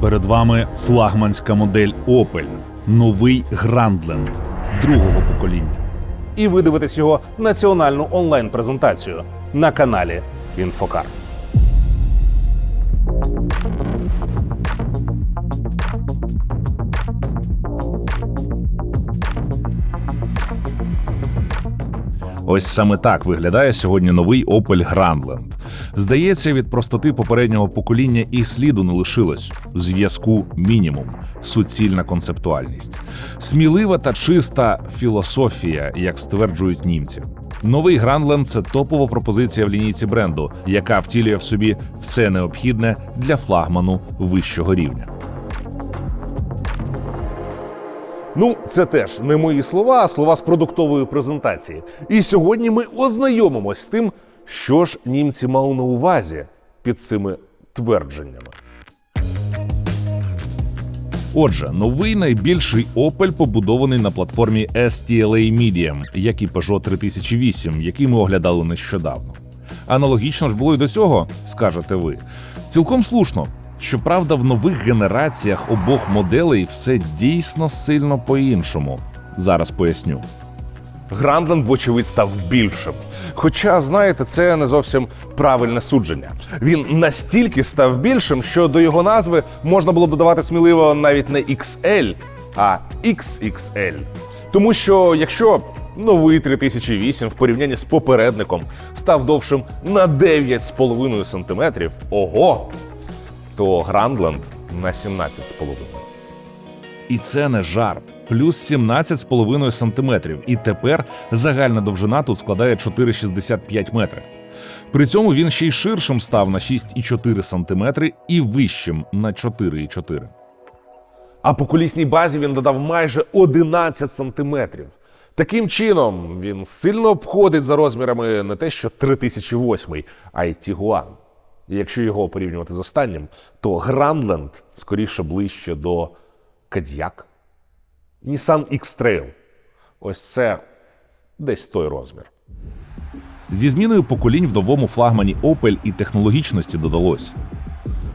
Перед вами флагманська модель Opel, новий Grandland другого покоління. І ви дивитесь його національну онлайн-презентацію на каналі Інфокар. Ось саме так виглядає сьогодні новий Opel Grandland. Здається, від простоти попереднього покоління і сліду не лишилось. Зв'язку мінімум, суцільна концептуальність, смілива та чиста філософія, як стверджують німці. Новий Grandland – це топова пропозиція в лінійці бренду, яка втілює в собі все необхідне для флагману вищого рівня. Ну, це теж не мої слова, а слова з продуктової презентації. І сьогодні ми ознайомимось з тим, що ж німці мали на увазі під цими твердженнями. Отже, новий найбільший Opel побудований на платформі STLA Medium, як і Peugeot 3008, який ми оглядали нещодавно. Аналогічно ж було й до цього, скажете ви. Цілком слушно. Щоправда, в нових генераціях обох моделей все дійсно сильно по-іншому. Зараз поясню. Грандленд, вочевидь, став більшим. Хоча, знаєте, це не зовсім правильне судження. Він настільки став більшим, що до його назви можна було б додавати сміливо навіть не XL, а XXL. Тому що якщо новий 3008 в порівнянні з попередником став довшим на 9,5 см, ого, то Грандленд на 17,5. І це не жарт. Плюс 17,5 сантиметрів. І тепер загальна довжина тут складає 4,65 метри. При цьому він ще й ширшим став на 6,4 сантиметри і вищим на 4,4. А по колісній базі він додав майже 11 сантиметрів. Таким чином, він сильно обходить за розмірами не те, що 3008, а й Тігуан. І якщо його порівнювати з останнім, то Грандленд скоріше ближче до Кадьяк. Nissan X-Trail. Ось це десь той розмір. Зі зміною поколінь в новому флагмані Opel і технологічності додалось.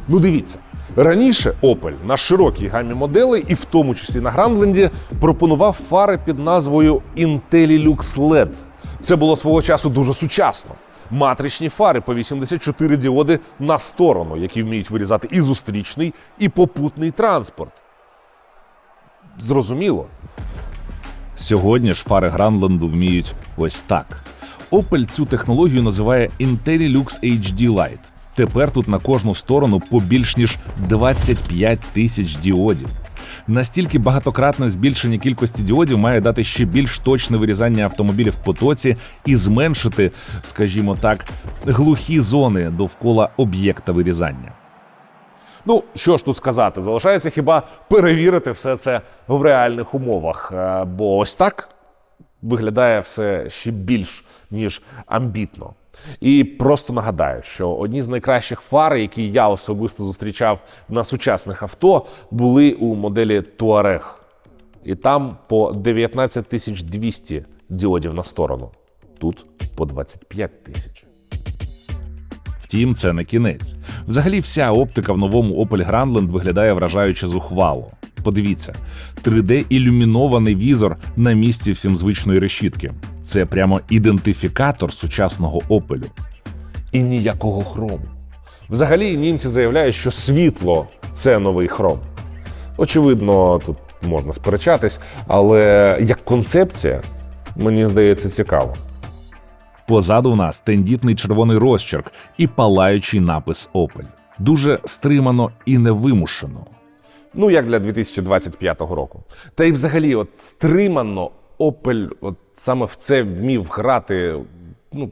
Ну дивіться, раніше Opel на широкій гамі моделей, і в тому числі на Грандленді, пропонував фари під назвою IntelliLux LED. Це було свого часу дуже сучасно. Матричні фари по 84 діоди на сторону, які вміють вирізати і зустрічний, і попутний транспорт. Зрозуміло. Сьогодні ж фари Гранленду вміють ось так. Opel цю технологію називає IntelliLux HD Light. Тепер тут на кожну сторону по більш ніж 25 тисяч діодів. Настільки багатократне збільшення кількості діодів має дати ще більш точне вирізання автомобілів в потоці і зменшити, скажімо так, глухі зони довкола об'єкта вирізання. Ну, що ж тут сказати, залишається хіба перевірити все це в реальних умовах. Е, Бо ось так виглядає все ще більш ніж амбітно. І просто нагадаю, що одні з найкращих фар, які я особисто зустрічав на сучасних авто, були у моделі Touareg. І там по 19 200 діодів на сторону. Тут по 25 тисяч. Втім, це не кінець. Взагалі, вся оптика в новому Opel Grandland виглядає вражаюче зухвало. Подивіться, 3D-ілюмінований візор на місці всім звичної решітки. Це прямо ідентифікатор сучасного Opel. і ніякого хрому. Взагалі, німці заявляють, що світло це новий хром. Очевидно, тут можна сперечатись, але як концепція, мені здається, цікаво. Позаду у нас тендітний червоний розчерк і палаючий напис Opel. Дуже стримано і невимушено. Ну, як для 2025 року. Та й взагалі, от стримано Opel от саме в це вмів грати, ну,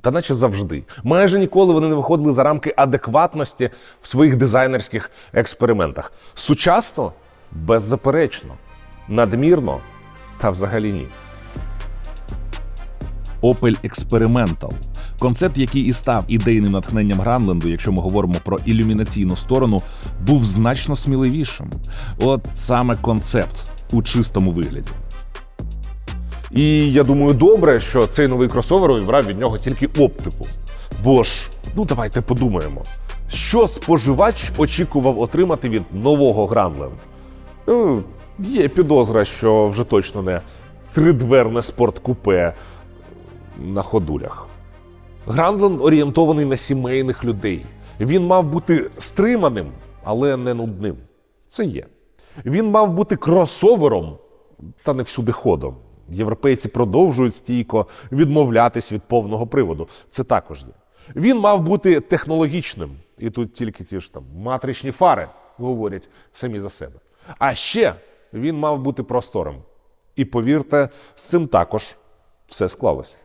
та наче завжди. Майже ніколи вони не виходили за рамки адекватності в своїх дизайнерських експериментах. Сучасно, беззаперечно, надмірно та взагалі ні. Opel Experimental – концепт, який і став ідейним натхненням Гранленду, якщо ми говоримо про ілюмінаційну сторону, був значно сміливішим. От саме концепт у чистому вигляді. І я думаю, добре, що цей новий кросовер увібрав від нього тільки оптику. Бо ж, ну давайте подумаємо. Що споживач очікував отримати від нового Гранленд? Ну, є підозра, що вже точно не тридверне спорткупе на ходулях. Гранленд орієнтований на сімейних людей. Він мав бути стриманим, але не нудним. Це є. Він мав бути кросовером, та не всюди ходом. Європейці продовжують стійко відмовлятись від повного приводу. Це також є. Він мав бути технологічним. І тут тільки ті ж там матричні фари говорять самі за себе. А ще він мав бути просторим. І повірте, з цим також все склалося.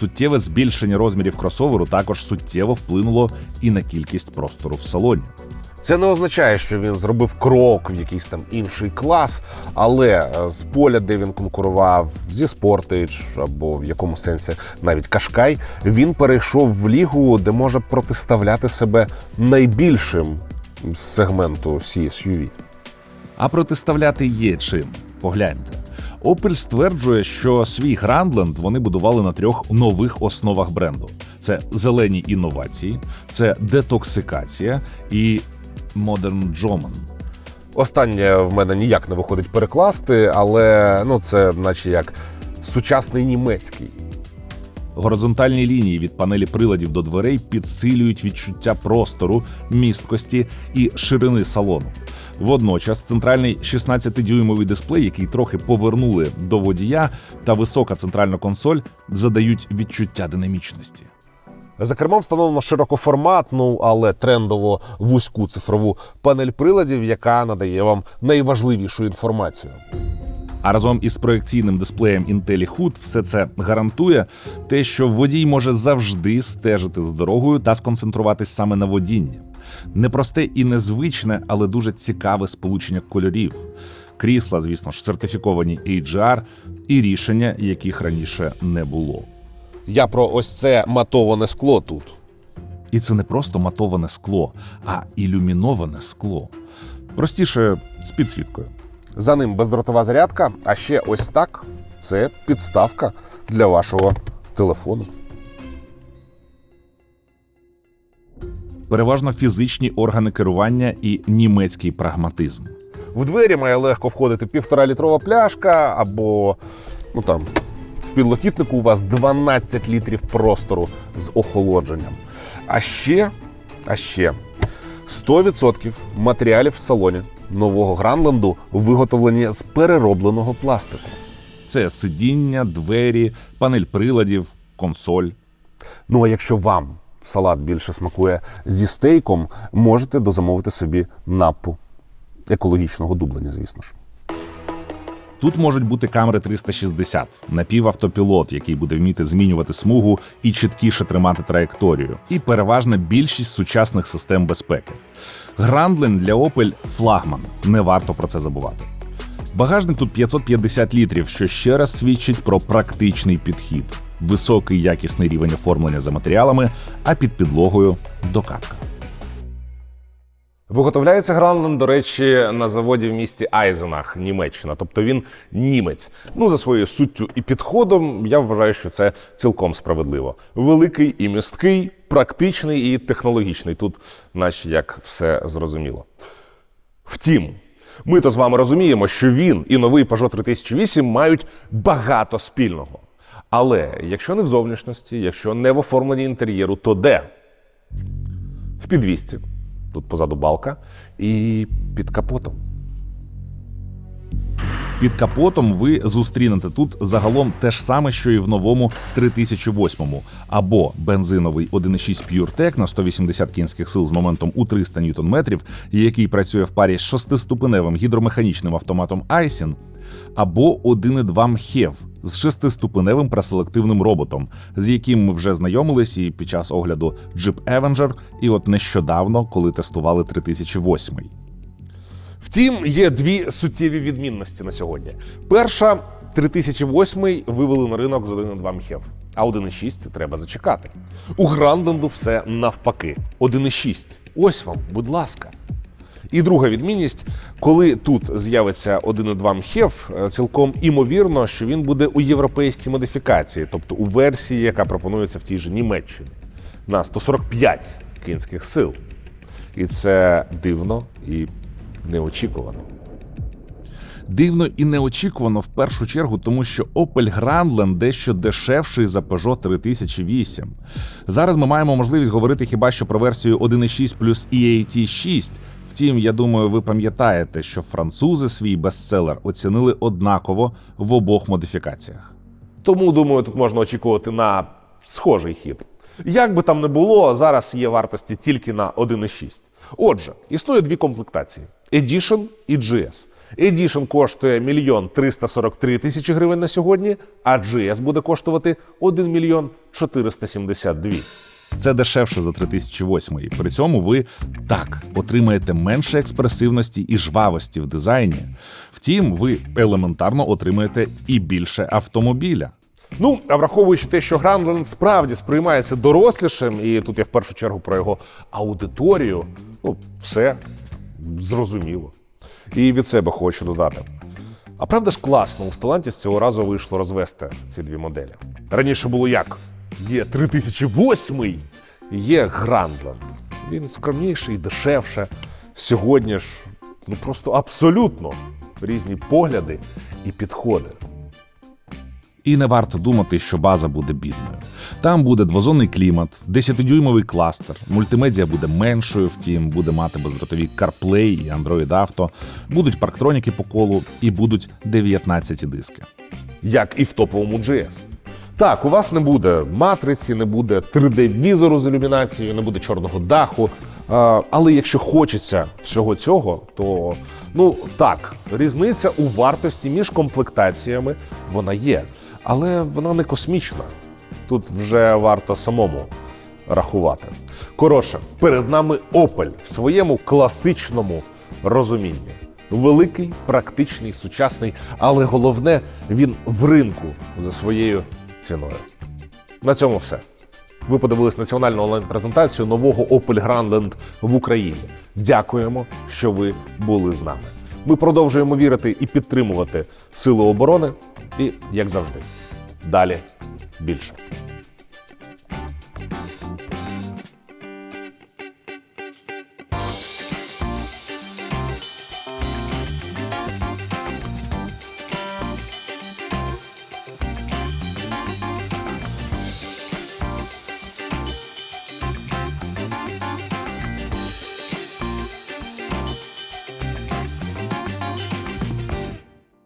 Суттєве збільшення розмірів кросоверу також суттєво вплинуло і на кількість простору в салоні. Це не означає, що він зробив крок в якийсь там інший клас, але е, з поля, де він конкурував зі Sportage або в якому сенсі навіть Кашкай, він перейшов в лігу, де може протиставляти себе найбільшим з сегменту CSUV. А протиставляти є чим. Погляньте. Opel стверджує, що свій Грандленд вони будували на трьох нових основах бренду: це зелені інновації, це детоксикація і Modern Джоман. Останнє в мене ніяк не виходить перекласти, але ну це, наче як сучасний німецький. Горизонтальні лінії від панелі приладів до дверей підсилюють відчуття простору, місткості і ширини салону. Водночас центральний 16-дюймовий дисплей, який трохи повернули до водія, та висока центральна консоль задають відчуття динамічності. За кермом встановлено широкоформатну, але трендово вузьку цифрову панель приладів, яка надає вам найважливішу інформацію. А разом із проекційним дисплеєм IntelliHood все це гарантує те, що водій може завжди стежити з дорогою та сконцентруватись саме на водінні. Непросте і незвичне, але дуже цікаве сполучення кольорів. Крісла, звісно ж, сертифіковані HDR і рішення, яких раніше не було. Я про ось це матоване скло тут. І це не просто матоване скло, а ілюміноване скло. Простіше з підсвіткою. За ним бездротова зарядка, а ще ось так це підставка для вашого телефону. Переважно фізичні органи керування і німецький прагматизм. В двері має легко входити півтора літрова пляшка, або ну там в підлокітнику у вас 12 літрів простору з охолодженням. А ще, а ще 100% матеріалів в салоні нового Гранленду виготовлені з переробленого пластику. Це сидіння, двері, панель приладів, консоль. Ну а якщо вам салат більше смакує зі стейком, можете дозамовити собі напу екологічного дублення, звісно ж. Тут можуть бути камери 360, напівавтопілот, який буде вміти змінювати смугу і чіткіше тримати траєкторію, і переважна більшість сучасних систем безпеки. Грандлен для Opel – флагман, не варто про це забувати. Багажник тут 550 літрів, що ще раз свідчить про практичний підхід, високий якісний рівень оформлення за матеріалами, а під підлогою докатка. Виготовляється Гранлен, до речі, на заводі в місті Айзенах, Німеччина. Тобто він німець. Ну, за своєю суттю і підходом, я вважаю, що це цілком справедливо. Великий і місткий, практичний і технологічний. Тут, наче як все зрозуміло. Втім, ми то з вами розуміємо, що він і новий Peugeot 3008 мають багато спільного. Але якщо не в зовнішності, якщо не в оформленні інтер'єру, то де? В підвісці. Тут позаду балка і під капотом. Під капотом ви зустрінете тут загалом те ж саме, що і в новому 3008-му, або бензиновий 1.6 PureTech на 180 кінських сил з моментом у 300 ньютон-метрів, який працює в парі з шестиступеневим гідромеханічним автоматом Aisin, або 1.2 МХЕВ з шестиступеневим преселективним роботом, з яким ми вже знайомились і під час огляду Jeep Avenger, і от нещодавно, коли тестували 3008. Втім, є дві суттєві відмінності на сьогодні. Перша 3008 вивели на ринок з 1.2 МХЕВ, а 1.6 треба зачекати. У Гранденду все навпаки. 1.6. Ось вам, будь ласка. І друга відмінність, коли тут з'явиться 1.2 МХЕВ, е, цілком імовірно, що він буде у європейській модифікації, тобто у версії, яка пропонується в тій же Німеччині, на 145 кінських сил. І це дивно і неочікувано. Дивно і неочікувано в першу чергу, тому що Opel Grandland дещо дешевший за Peugeot 3008. Зараз ми маємо можливість говорити хіба що про версію 1.6 плюс EAT 6. Втім, я думаю, ви пам'ятаєте, що французи свій бестселер оцінили однаково в обох модифікаціях. Тому, думаю, тут можна очікувати на схожий хід. Як би там не було, зараз є вартості тільки на 1.6. Отже, існує дві комплектації: Edition і GS. Edition коштує мільйон 343 тисячі гривень на сьогодні, а GS буде коштувати 1 мільйон 472. Це дешевше за 3008. При цьому ви так отримаєте менше експресивності і жвавості в дизайні. Втім, ви елементарно отримаєте і більше автомобіля. Ну, а враховуючи те, що Гранленд справді сприймається дорослішим, і тут я в першу чергу про його аудиторію, ну, все зрозуміло. І від себе хочу додати. А правда ж класно, у Stellantis цього разу вийшло розвести ці дві моделі. Раніше було як? Є 3008, є Грандленд. Він скромніший, дешевше. Сьогодні ж ну просто абсолютно різні погляди і підходи. І не варто думати, що база буде бідною. Там буде двозонний клімат, 10-дюймовий кластер, мультимедіа буде меншою, втім буде мати бездротові CarPlay і Android Auto, будуть парктроніки по колу і будуть 19 диски. як і в топовому GS. Так, у вас не буде матриці, не буде 3D-візору з ілюмінацією, не буде чорного даху. Але якщо хочеться всього цього, то ну так, різниця у вартості між комплектаціями вона є, але вона не космічна. Тут вже варто самому рахувати. Коротше, перед нами Opel в своєму класичному розумінні. Великий, практичний, сучасний, але головне, він в ринку за своєю ціною. На цьому все. Ви подивились національну онлайн-презентацію нового Opel Grandland в Україні. Дякуємо, що ви були з нами. Ми продовжуємо вірити і підтримувати Сили оборони. І, як завжди, далі більше.